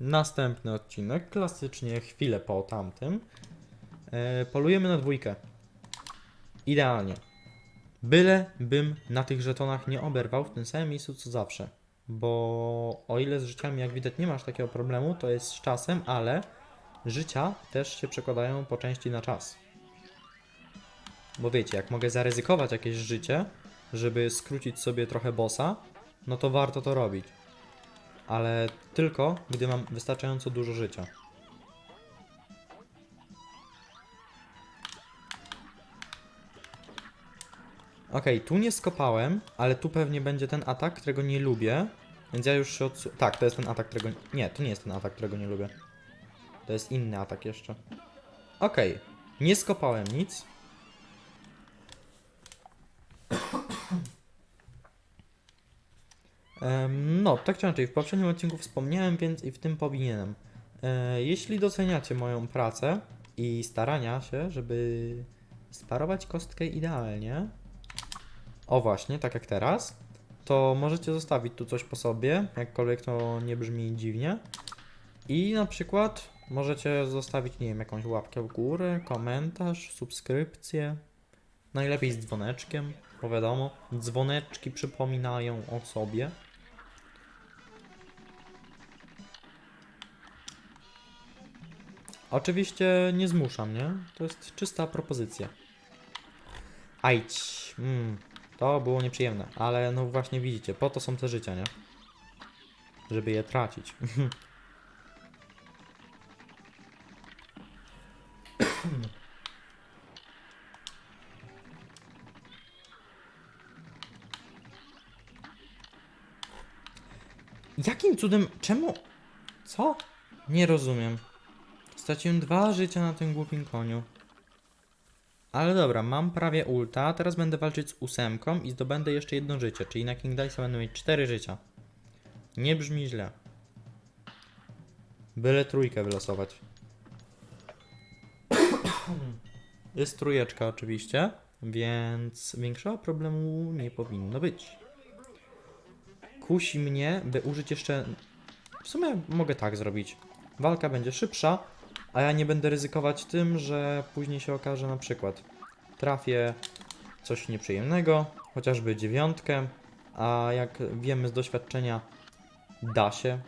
Następny odcinek, klasycznie chwilę po tamtym. E, polujemy na dwójkę. Idealnie. Byle bym na tych żetonach nie oberwał w tym samym miejscu co zawsze. Bo o ile z życiami, jak widać, nie masz takiego problemu, to jest z czasem, ale życia też się przekładają po części na czas. Bo wiecie, jak mogę zaryzykować jakieś życie, żeby skrócić sobie trochę bossa, no to warto to robić. Ale tylko, gdy mam wystarczająco dużo życia. Okej, tu nie skopałem, ale tu pewnie będzie ten atak, którego nie lubię. Więc ja już się odsu... Tak, to jest ten atak, którego... Nie, to nie jest ten atak, którego nie lubię. To jest inny atak jeszcze. Okej, nie skopałem nic. No, tak czy inaczej, w poprzednim odcinku wspomniałem, więc i w tym powinienem. E, Jeśli doceniacie moją pracę i starania się, żeby sparować kostkę idealnie, o właśnie, tak jak teraz, to możecie zostawić tu coś po sobie, jakkolwiek to nie brzmi dziwnie. I na przykład możecie zostawić, nie wiem, jakąś łapkę w górę, komentarz, subskrypcję. Najlepiej z dzwoneczkiem, bo wiadomo, dzwoneczki przypominają o sobie. Oczywiście nie zmuszam, nie? To jest czysta propozycja. Ajć, mm, to było nieprzyjemne, ale no właśnie widzicie, po to są te życia, nie? Żeby je tracić. Jakim cudem, czemu, co? Nie rozumiem. Straciłem dwa życia na tym głupim koniu. Ale dobra, mam prawie ulta, teraz będę walczyć z ósemką i zdobędę jeszcze jedno życie, czyli na King Dice będę mieć cztery życia. Nie brzmi źle. Byle trójkę wylosować. Jest trójeczka oczywiście, więc większego problemu nie powinno być. Kusi mnie, by użyć jeszcze... W sumie mogę tak zrobić. Walka będzie szybsza, a ja nie będę ryzykować tym, że później się okaże na przykład trafię coś nieprzyjemnego, chociażby dziewiątkę, a jak wiemy z doświadczenia da się.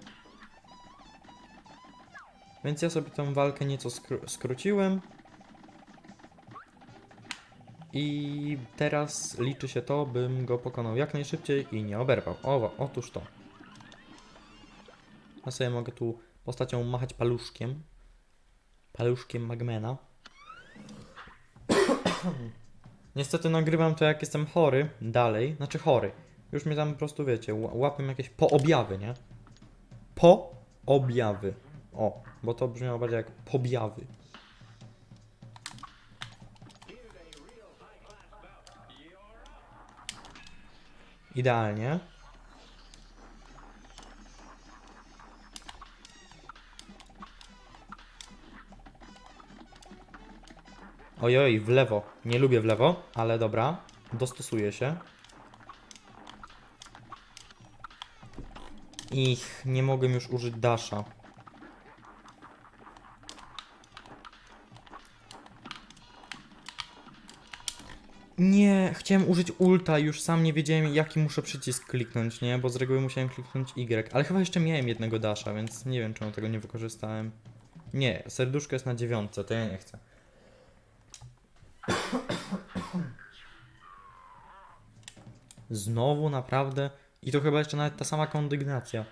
Więc ja sobie tą walkę nieco skró- skróciłem. I teraz liczy się to, bym go pokonał jak najszybciej i nie oberwał. O, otóż to. Ja sobie mogę tu postacią machać paluszkiem paluszkiem Magmena. Niestety nagrywam to jak jestem chory dalej, znaczy chory. Już mnie tam po prostu wiecie, ła- łapią jakieś poobjawy, nie? Poobjawy. O, bo to brzmiało bardziej jak pobjawy. Idealnie. Ojoj, w lewo. Nie lubię w lewo, ale dobra. Dostosuję się. Ich, nie mogłem już użyć dasha. Nie, chciałem użyć ulta, już sam nie wiedziałem jaki muszę przycisk kliknąć, nie? Bo z reguły musiałem kliknąć Y, ale chyba jeszcze miałem jednego dasha, więc nie wiem czemu tego nie wykorzystałem. Nie, serduszko jest na dziewiątce, to ja nie chcę. Znowu, naprawdę? I to chyba jeszcze nawet ta sama kondygnacja.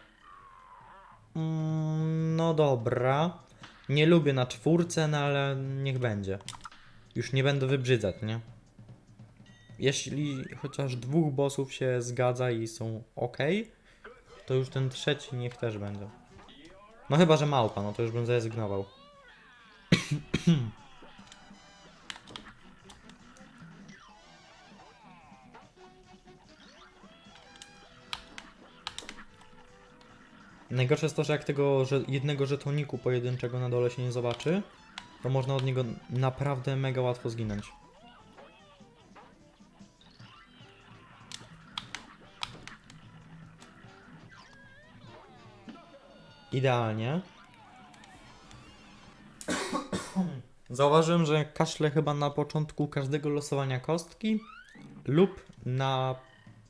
Mm, no dobra. Nie lubię na czwórce, no ale niech będzie. Już nie będę wybrzydzać, nie? Jeśli chociaż dwóch bossów się zgadza i są ok, to już ten trzeci niech też będzie. No chyba, że małpa, no to już bym zrezygnował. Najgorsze jest to, że jak tego że jednego żetoniku pojedynczego na dole się nie zobaczy, to można od niego naprawdę mega łatwo zginąć. idealnie. Zauważyłem, że kaszle chyba na początku każdego losowania kostki lub na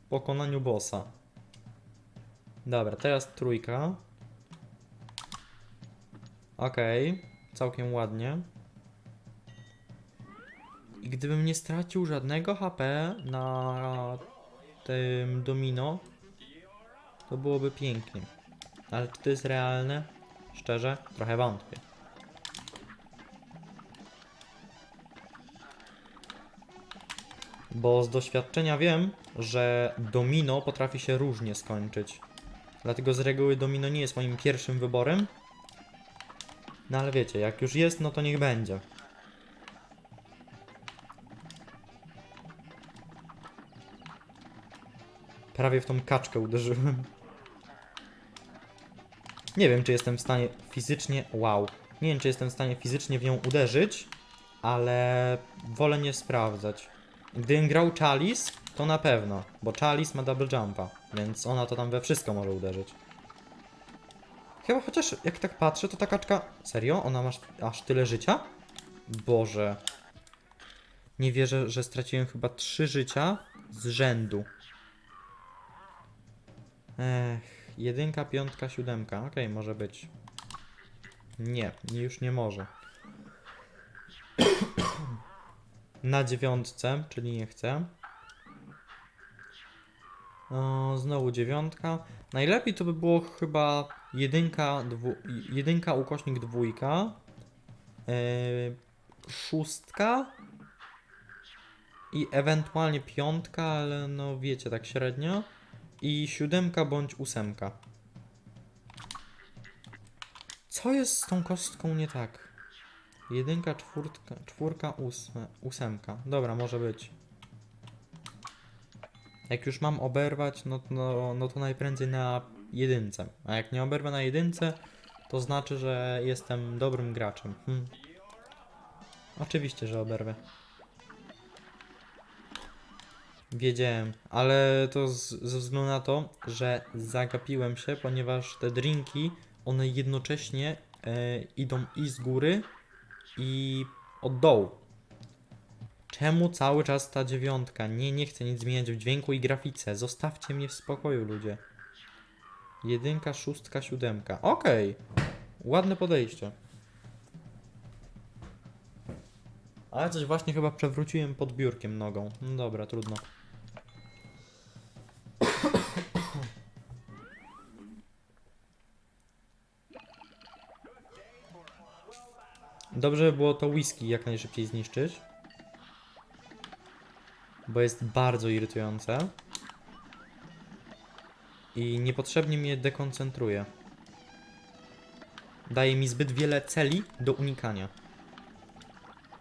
pokonaniu bossa. Dobra, teraz trójka. Okej, całkiem ładnie. I gdybym nie stracił żadnego HP na tym domino, to byłoby pięknie. Ale czy to jest realne? Szczerze, trochę wątpię. Bo z doświadczenia wiem, że domino potrafi się różnie skończyć. Dlatego z reguły domino nie jest moim pierwszym wyborem. No ale wiecie, jak już jest, no to niech będzie. Prawie w tą kaczkę uderzyłem. Nie wiem, czy jestem w stanie fizycznie. Wow. Nie wiem, czy jestem w stanie fizycznie w nią uderzyć, ale wolę nie sprawdzać. Gdybym grał Chalice, to na pewno, bo Chalice ma double jumpa, więc ona to tam we wszystko może uderzyć. Chyba chociaż jak tak patrzę, to ta kaczka. Serio? Ona ma aż- tyle życia? Boże. Nie wierzę, że straciłem chyba trzy życia z rzędu. Ech, jedynka, piątka, siódemka. Okej, może być. Nie, już nie może. Na dziewiątce, czyli nie chcę. Znowu dziewiątka. Najlepiej to by było chyba jedynka, dwu, jedynka ukośnik dwójka. Yy, szóstka. I ewentualnie piątka, ale no wiecie, tak średnio. I siódemka bądź ósemka. Co jest z tą kostką nie tak? Jedynka, czwórka, czwórka, ósme, ósemka. Dobra, może być. Jak już mam oberwać, no, no, no to najprędzej na jedynce. A jak nie oberwę na jedynce, to znaczy, że jestem dobrym graczem. Hm. Oczywiście, że oberwę. Wiedziałem, ale to z, ze względu na to, że zagapiłem się, ponieważ te drinki, one jednocześnie e, idą i z góry, i od dołu. Czemu cały czas ta dziewiątka? Nie, nie chcę nic zmieniać w dźwięku i grafice. Zostawcie mnie w spokoju, ludzie. Jedynka, szóstka, siódemka. Okej. Ładne podejście. Ale coś właśnie chyba przewróciłem pod biurkiem nogą. No dobra, trudno. Dobrze by było to whisky jak najszybciej zniszczyć. Bo jest bardzo irytujące. I niepotrzebnie mnie dekoncentruje. Daje mi zbyt wiele celi do unikania.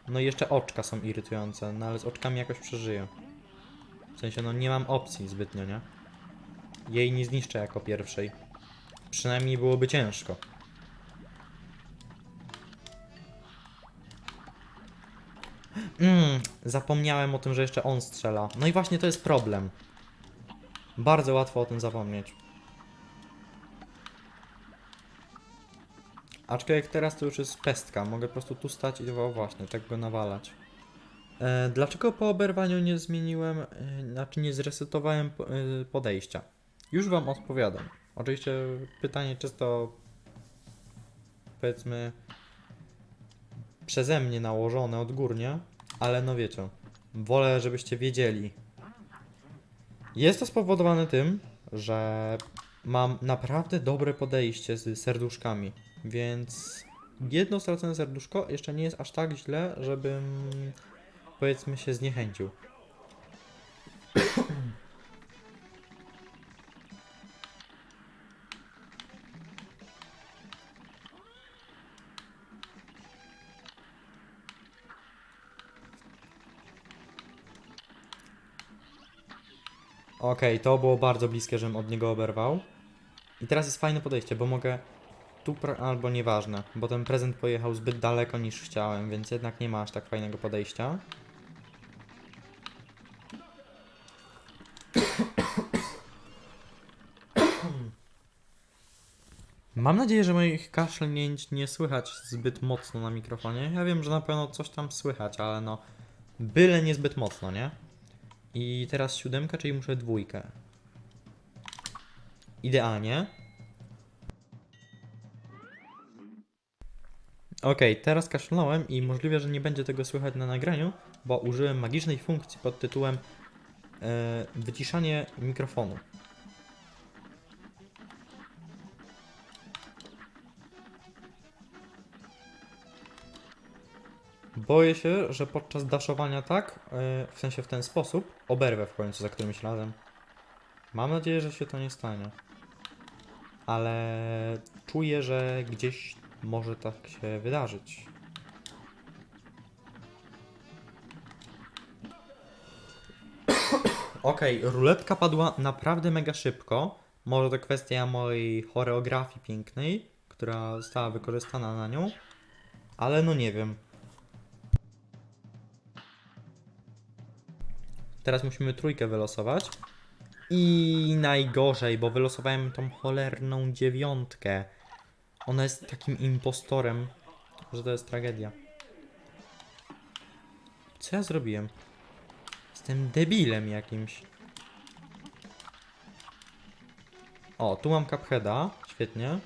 No i jeszcze oczka są irytujące, no ale z oczkami jakoś przeżyję. W sensie, no nie mam opcji zbytnio, nie? Jej nie zniszczę jako pierwszej. Przynajmniej byłoby ciężko. Zapomniałem o tym, że jeszcze on strzela. No i właśnie to jest problem. Bardzo łatwo o tym zapomnieć. Aczkolwiek teraz to już jest pestka. Mogę po prostu tu stać i o właśnie, tak go nawalać. E, dlaczego po oberwaniu nie zmieniłem, e, znaczy nie zresetowałem e, podejścia? Już wam odpowiadam. Oczywiście pytanie czysto powiedzmy przeze mnie nałożone odgórnie, ale no wiecie, wolę, żebyście wiedzieli. Jest to spowodowane tym, że mam naprawdę dobre podejście z serduszkami, więc jedno stracone serduszko jeszcze nie jest aż tak źle, żebym powiedzmy się zniechęcił. Okej, to było bardzo bliskie, żebym od niego oberwał. I teraz jest fajne podejście, bo mogę tu albo nieważne, bo ten prezent pojechał zbyt daleko niż chciałem, więc jednak nie ma aż tak fajnego podejścia. Mam nadzieję, że moich kaszlnięć nie słychać zbyt mocno na mikrofonie. Ja wiem, że na pewno coś tam słychać, ale no. Byle niezbyt mocno, nie? I teraz siódemka, czyli muszę dwójkę. Idealnie. Okej, teraz kaszlnąłem i możliwe, że nie będzie tego słychać na nagraniu, bo użyłem magicznej funkcji pod tytułem e, wyciszanie mikrofonu. Boję się, że podczas daszowania tak, e, w sensie w ten sposób, oberwę w końcu za którymś razem. Mam nadzieję, że się to nie stanie. Ale czuję, że gdzieś może tak się wydarzyć. Okej, ruletka padła naprawdę mega szybko. Może to kwestia mojej choreografii pięknej, która została wykorzystana na nią, ale no nie wiem. Teraz musimy trójkę wylosować. I najgorzej, bo wylosowałem tą cholerną dziewiątkę. Ona jest takim impostorem, że to jest tragedia. Co ja zrobiłem? Jestem debilem jakimś. O, tu mam Cupheada. Świetnie.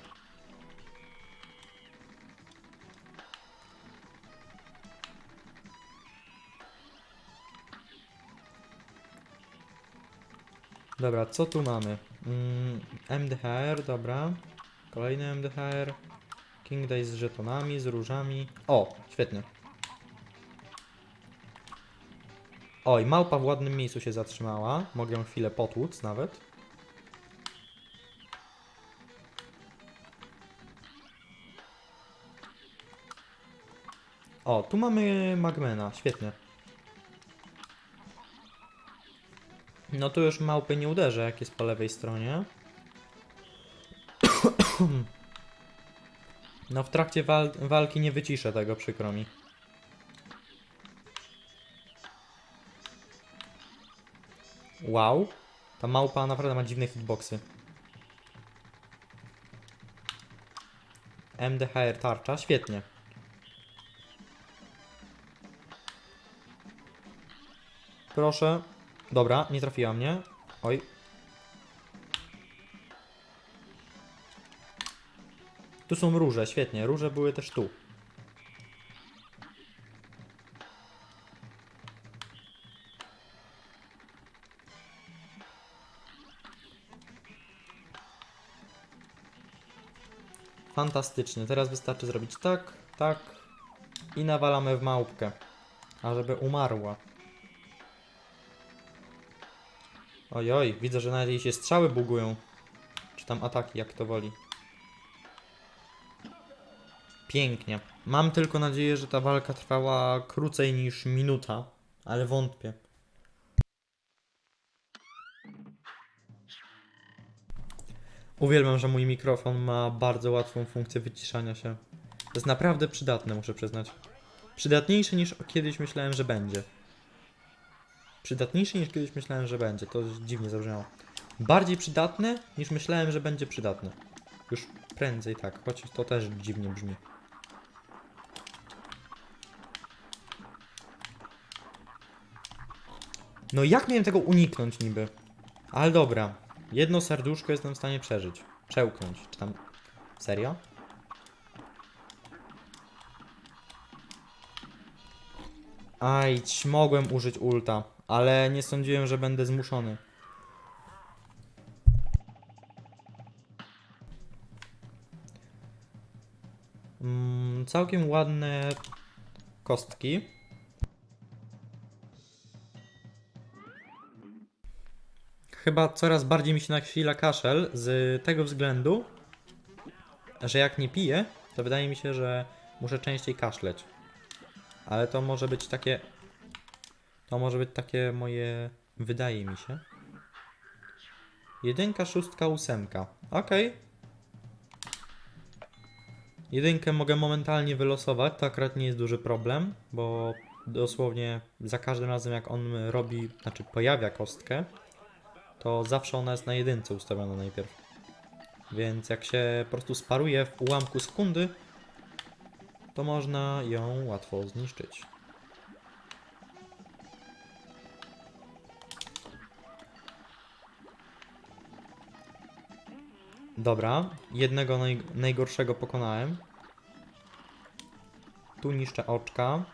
Dobra, co tu mamy? Mm, MDHR, dobra. Kolejny MDHR. King Day z żetonami, z różami. O, świetnie. Oj, małpa w ładnym miejscu się zatrzymała. Mogę ją chwilę potłuc nawet. O, tu mamy Magmena, świetnie. No tu już małpy nie uderzę, jak jest po lewej stronie. No w trakcie wal walki nie wyciszę tego, przykro mi. Wow, ta małpa naprawdę ma dziwne hitboxy. MDHR tarcza, świetnie. Proszę. Dobra, nie trafiła mnie. Oj. Tu są róże, świetnie. Róże były też tu. Fantastycznie. Teraz wystarczy zrobić tak, tak i nawalamy w małpkę, ażeby umarła. Ojoj, widzę, że nawet jej się strzały bugują. Czy tam ataki, jak to woli. Pięknie. Mam tylko nadzieję, że ta walka trwała krócej niż minuta, ale wątpię. Uwielbiam, że mój mikrofon ma bardzo łatwą funkcję wyciszania się. To jest naprawdę przydatne, muszę przyznać. Przydatniejsze niż kiedyś myślałem, że będzie. Przydatniejszy niż kiedyś myślałem, że będzie. To dziwnie zabrzmiało. Bardziej przydatne niż myślałem, że będzie przydatne. Już prędzej tak, choć to też dziwnie brzmi. No jak miałem tego uniknąć niby? Ale dobra. Jedno serduszko jestem w stanie przeżyć. Przełknąć. Czy tam... Serio? Aj, mogłem użyć ulta, ale nie sądziłem, że będę zmuszony. Mm, całkiem ładne kostki. Chyba coraz bardziej mi się nasila kaszel z tego względu, że jak nie piję, to wydaje mi się, że muszę częściej kaszleć. Ale to może być takie. To może być takie moje. Wydaje mi się. Jedynka, szóstka, ósemka. Okej. Jedynkę mogę momentalnie wylosować, to akurat nie jest duży problem, bo dosłownie za każdym razem jak on robi, znaczy pojawia kostkę, to zawsze ona jest na jedynce ustawiona najpierw. Więc jak się po prostu sparuje w ułamku sekundy, to można ją łatwo zniszczyć. Dobra, jednego naj, najgorszego pokonałem. Tu niszczę oczka.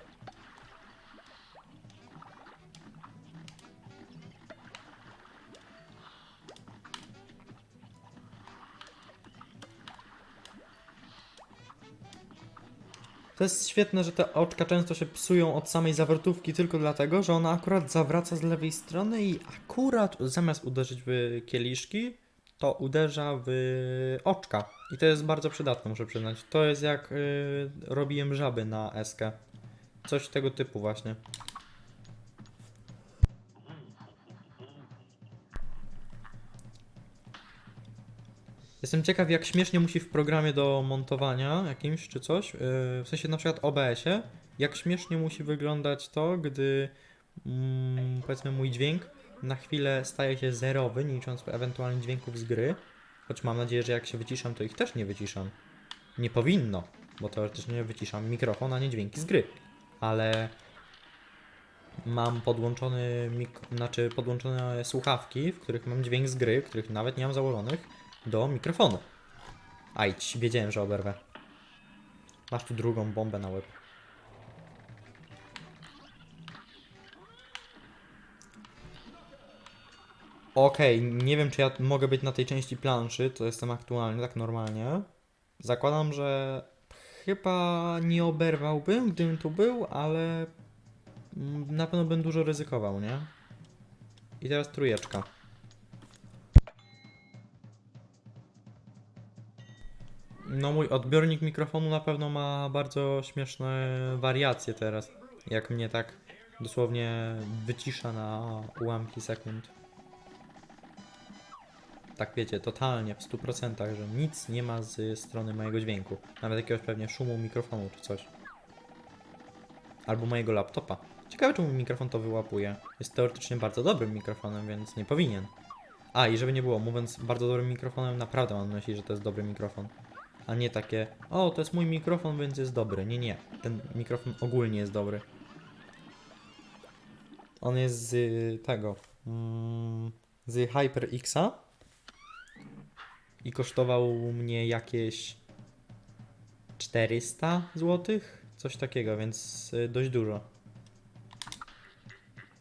To jest świetne, że te oczka często się psują od samej zawrotówki tylko dlatego, że ona akurat zawraca z lewej strony i akurat zamiast uderzyć w kieliszki, to uderza w oczka. I to jest bardzo przydatne, muszę przyznać. To jest jak y, robiłem żaby na eskę. Coś tego typu właśnie. Jestem ciekaw, jak śmiesznie musi w programie do montowania jakimś czy coś, yy, w sensie na przykład OBS-ie, jak śmiesznie musi wyglądać to, gdy mm, powiedzmy mój dźwięk na chwilę staje się zerowy, nie licząc ewentualnie dźwięków z gry. Choć mam nadzieję, że jak się wyciszam, to ich też nie wyciszam. Nie powinno, bo teoretycznie wyciszam mikrofon, a nie dźwięki z gry. Ale mam podłączony mik- znaczy podłączone słuchawki, w których mam dźwięk z gry, których nawet nie mam założonych do mikrofonu. Ajdź, wiedziałem, że oberwę. Masz tu drugą bombę na łeb. Okej, nie wiem czy ja mogę być na tej części planszy, to jestem aktualnie, tak normalnie. Zakładam, że chyba nie oberwałbym, gdybym tu był, ale mm, na pewno bym dużo ryzykował, nie? I teraz trójeczka. No mój odbiornik mikrofonu na pewno ma bardzo śmieszne wariacje teraz. Jak mnie tak dosłownie wycisza na ułamki sekund. Tak wiecie, totalnie, w 100%, że nic nie ma z strony mojego dźwięku. Nawet jakiegoś pewnie szumu mikrofonu czy coś. Albo mojego laptopa. Ciekawe czemu mikrofon to wyłapuje. Jest teoretycznie bardzo dobrym mikrofonem, więc nie powinien. A i żeby nie było, mówiąc bardzo dobrym mikrofonem, naprawdę mam na myśli, że to jest dobry mikrofon. A nie takie, o to jest mój mikrofon, więc jest dobry. Nie, nie. Ten mikrofon ogólnie jest dobry. On jest z tego. Mm, z HyperX'a. I kosztował mnie jakieś 400 zł. Coś takiego, więc y, dość dużo.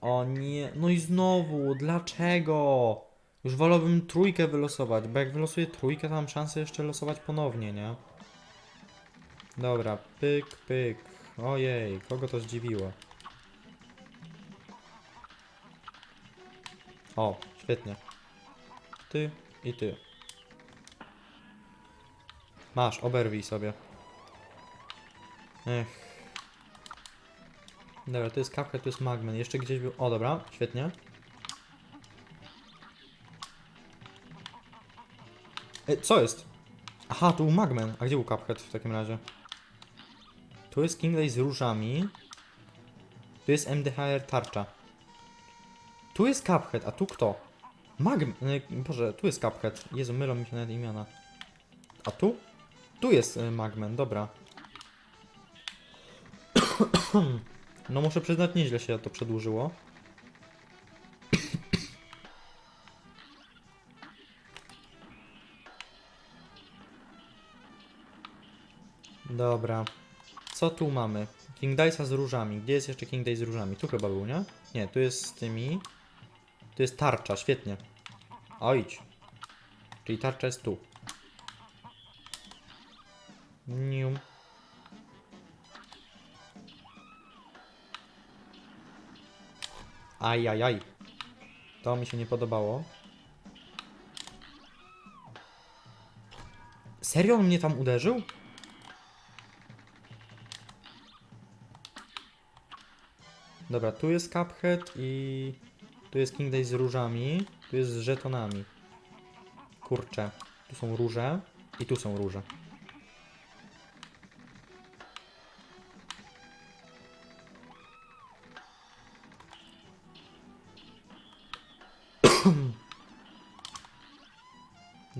O nie, no i znowu, dlaczego? Już wolałbym trójkę wylosować, bo jak wylosuję trójkę, to mam szansę jeszcze losować ponownie, nie? Dobra, pyk, pyk. Ojej, kogo to zdziwiło? O, świetnie. Ty i ty. Masz, oberwij sobie. Ech. Dobra, to jest kapka, to jest magmen. Jeszcze gdzieś był. O, dobra, świetnie. E, co jest? Aha, tu był Magman. A gdzie był Cuphead w takim razie? Tu jest Kingley z różami. Tu jest MDHR tarcza. Tu jest Cuphead, a tu kto? Magm... e, Boże, tu jest Cuphead. Jezu, mylą mi się nawet imiona. A tu? Tu jest e, Magman, dobra. No muszę przyznać, nieźle się to przedłużyło. Dobra. Co tu mamy? King Dice'a z różami. Gdzie jest jeszcze King Dice z różami? Tu chyba był, nie? Nie, tu jest z tymi. Tu jest tarcza, świetnie. O, idź. Czyli tarcza jest tu. Ajajaj. To mi się nie podobało. Serio on mnie tam uderzył? Dobra, tu jest Cuphead i tu jest King Day z różami, tu jest z żetonami. Kurczę, tu są róże i tu są róże.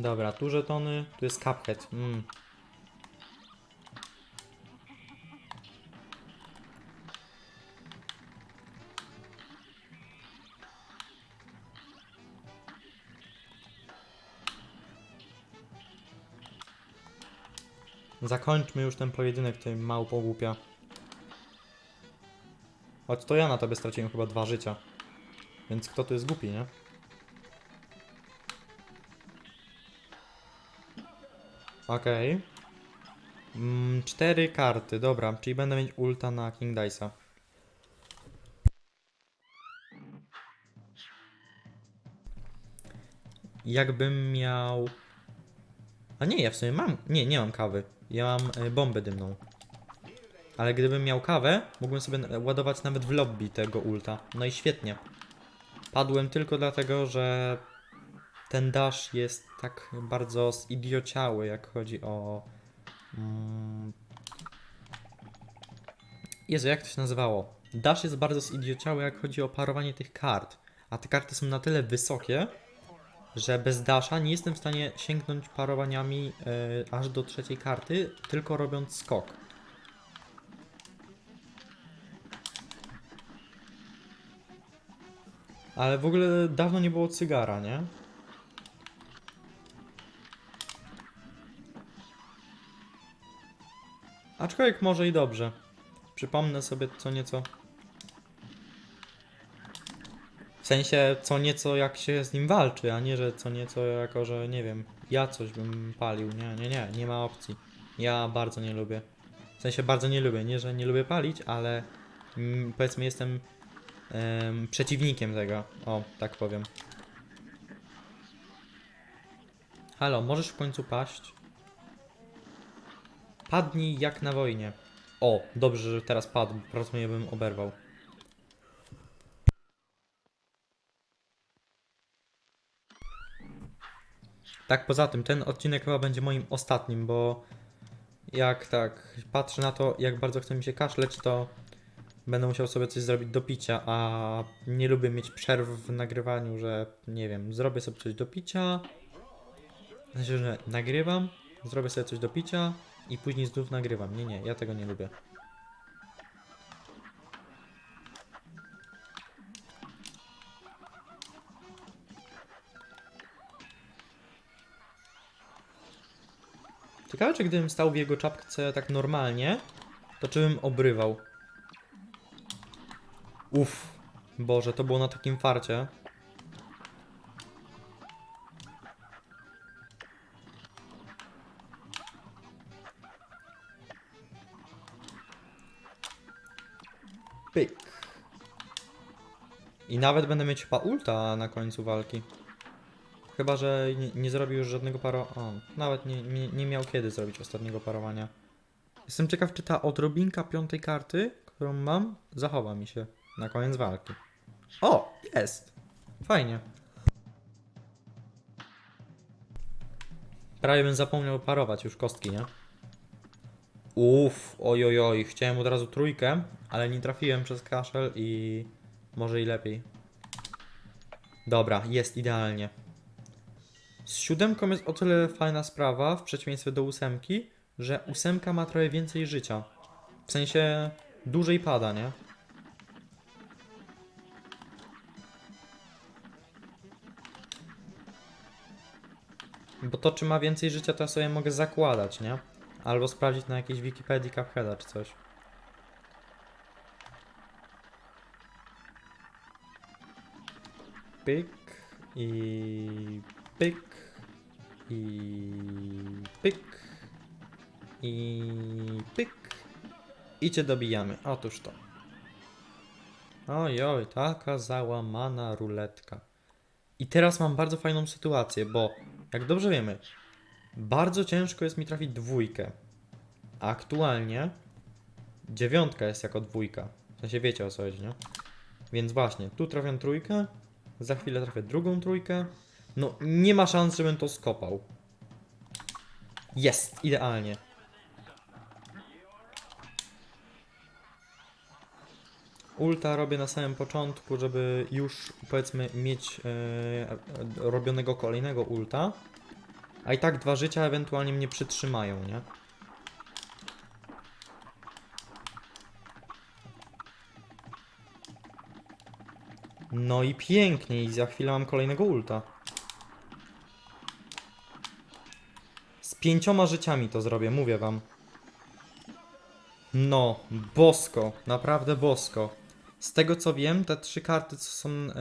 Dobra, tu żetony, tu jest Cuphead. Mm. Zakończmy już ten pojedynek tej małpo głupia. Choć to ja na tobie straciłem chyba dwa życia. Więc kto tu jest głupi, nie? Okej. Mm, cztery karty, dobra, czyli będę mieć ulta na King Dice'a. Jakbym miał... A nie, ja w sumie mam... Nie, nie mam kawy. Ja mam y, bombę dymną. Ale gdybym miał kawę, mógłbym sobie ładować nawet w lobby tego ulta. No i świetnie. Padłem tylko dlatego, że ten dash jest tak bardzo zidiociały, jak chodzi o... Mm... Jezu, jak to się nazywało? Dash jest bardzo zidiociały, jak chodzi o parowanie tych kart. A te karty są na tyle wysokie, że bez dasha nie jestem w stanie sięgnąć parowaniami e, aż do trzeciej karty, tylko robiąc skok. Ale w ogóle dawno nie było cygara, nie? Aczkolwiek może i dobrze. Przypomnę sobie co nieco. W sensie co nieco jak się z nim walczy, a nie, że co nieco jako, że nie wiem, ja coś bym palił. Nie, nie, nie, nie ma opcji. Ja bardzo nie lubię. W sensie bardzo nie lubię. Nie, że nie lubię palić, ale mm, powiedzmy jestem em, przeciwnikiem tego. O, tak powiem. Halo, możesz w końcu paść? Padnij jak na wojnie. O, dobrze, że teraz padł, prawdopodobnie bym oberwał. Tak, poza tym, ten odcinek chyba będzie moim ostatnim, bo jak tak patrzę na to, jak bardzo chce mi się kaszleć, to będę musiał sobie coś zrobić do picia, a nie lubię mieć przerw w nagrywaniu, że nie wiem, zrobię sobie coś do picia, sensie, że nagrywam, zrobię sobie coś do picia i później znów nagrywam. Nie, nie, ja tego nie lubię. Ciekawe, czy gdybym stał w jego czapce tak normalnie, to czy bym obrywał. Uff, Boże, to było na takim farcie. Pyk. I nawet będę mieć chyba ulta na końcu walki. Chyba, że nie, nie zrobił już żadnego paro... O, nawet nie, nie, nie miał kiedy zrobić ostatniego parowania. Jestem ciekaw, czy ta odrobinka piątej karty, którą mam, zachowa mi się na koniec walki. O, jest! Fajnie. Prawie bym zapomniał parować już kostki, nie? Uff, ojojoj, chciałem od razu trójkę, ale nie trafiłem przez kaszel i może i lepiej. Dobra, jest idealnie. Z siódemką jest o tyle fajna sprawa, w przeciwieństwie do ósemki, że ósemka ma trochę więcej życia. W sensie dłużej pada, nie? Bo to, czy ma więcej życia, to ja sobie mogę zakładać, nie? Albo sprawdzić na jakiejś Wikipedii Cupheada czy coś. Pyk i pyk i pyk i pyk i cię dobijamy. Otóż to. Oj, oj, taka załamana ruletka. I teraz mam bardzo fajną sytuację, bo jak dobrze wiemy, bardzo ciężko jest mi trafić dwójkę. A aktualnie dziewiątka jest jako dwójka. W sensie wiecie o co chodzi, nie? Więc właśnie, tu trafiam trójkę, za chwilę trafię drugą trójkę. No, nie ma szans, żebym to skopał. Jest, idealnie. Ulta robię na samym początku, żeby już powiedzmy mieć e, robionego kolejnego ulta. A i tak dwa życia ewentualnie mnie przytrzymają, nie? No i pięknie, i za chwilę mam kolejnego ulta. Z pięcioma życiami to zrobię, mówię wam. No, bosko, naprawdę bosko. Z tego co wiem, te trzy karty, co są. Yy...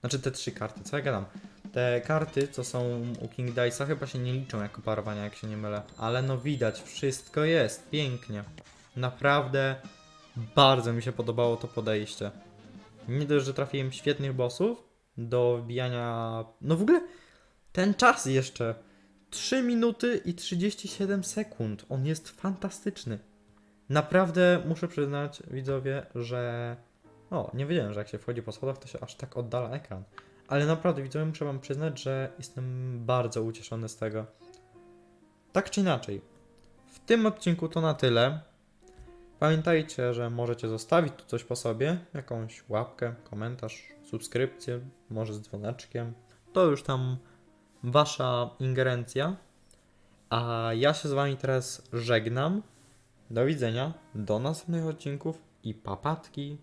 Znaczy te trzy karty, co ja gadam? Te karty, co są u King Dice'a, chyba się nie liczą jako parowania, jak się nie mylę. Ale no widać, wszystko jest, pięknie. Naprawdę bardzo mi się podobało to podejście. Nie dość, że trafiłem świetnych bossów do wbijania. No w ogóle ten czas jeszcze. 3 minuty i 37 sekund. On jest fantastyczny. Naprawdę muszę przyznać, widzowie, że. O, nie wiedziałem, że jak się wchodzi po schodach, to się aż tak oddala ekran. Ale naprawdę, widzowie, muszę Wam przyznać, że jestem bardzo ucieszony z tego. Tak czy inaczej, w tym odcinku to na tyle. Pamiętajcie, że możecie zostawić tu coś po sobie, jakąś łapkę, komentarz, subskrypcję, może z dzwoneczkiem. To już tam wasza ingerencja. A ja się z wami teraz żegnam. Do widzenia, do następnych odcinków i papatki.